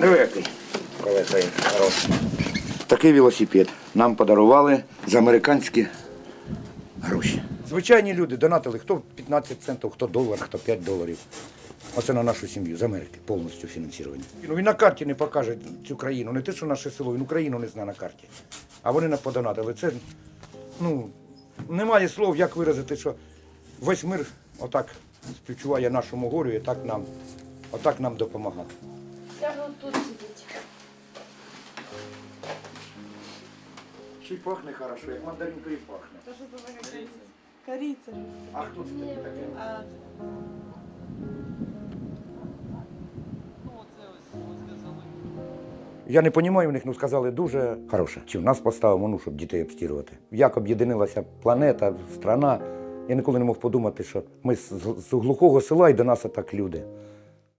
Який. Колеса є. Такий велосипед нам подарували за американські гроші. Звичайні люди донатили, хто 15 центів, хто долар, хто 5 доларів. Оце на нашу сім'ю з Америки повністю фінансування. Ну він на карті не покаже цю країну, не те, що наше село, він Україну не знає на карті. А вони нам подонатили. Це ну, немає слов, як виразити, що весь мир отак співчуває нашому горю і так нам, отак нам допомагає. Я ж тут сидіть. Ще й пахне хорошо, як мандаринкою пахне. То, что это такая корица. Корица. А хто це таке таке? А, Я не розумію в них, ну сказали дуже хороше. Чи в нас поставимо, ну, щоб дітей обстірувати. Як об'єднилася планета, страна. Я ніколи не мог подумати, що ми з, з глухого села і до нас так люди.